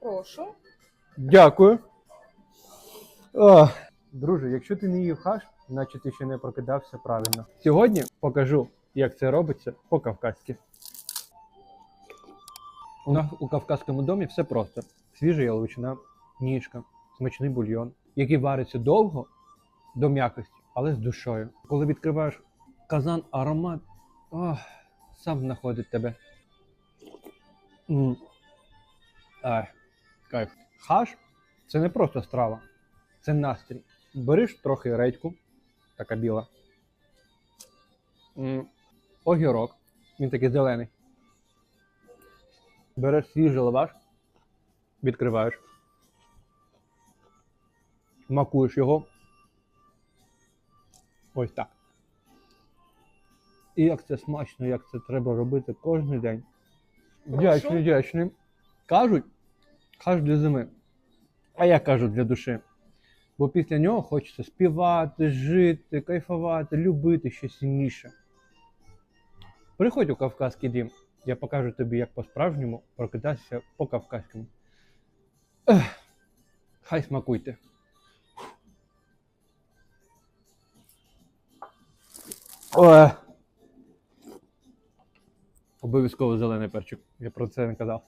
Прошу. Дякую. О, друже, якщо ти не їв хаш, наче ти ще не прокидався правильно. Сьогодні покажу, як це робиться по-кавказьки. У нас у кавказькому домі все просто: свіжа яловичина, ніжка, смачний бульйон, який вариться довго до м'якості, але з душою. Коли відкриваєш казан, аромат ох, сам знаходить тебе. М. кайф. Хаш це не просто страва, це настрій. Береш трохи редьку, така біла. Огірок, він такий зелений. Береш свіжий лаваш, відкриваєш, макуєш його. Ось так. І як це смачно, як це треба робити кожен день. Вдячний, вдячний. Кажуть, хаш для зими. А я кажу для душі. Бо після нього хочеться співати, жити, кайфувати, любити ще сильніше. Приходь у Кавказький дім, я покажу тобі, як по-справжньому прокидатися по-кавказькому. Ех, Хай смакуйте. Обов'язково зелений перчик. Я про це не казав.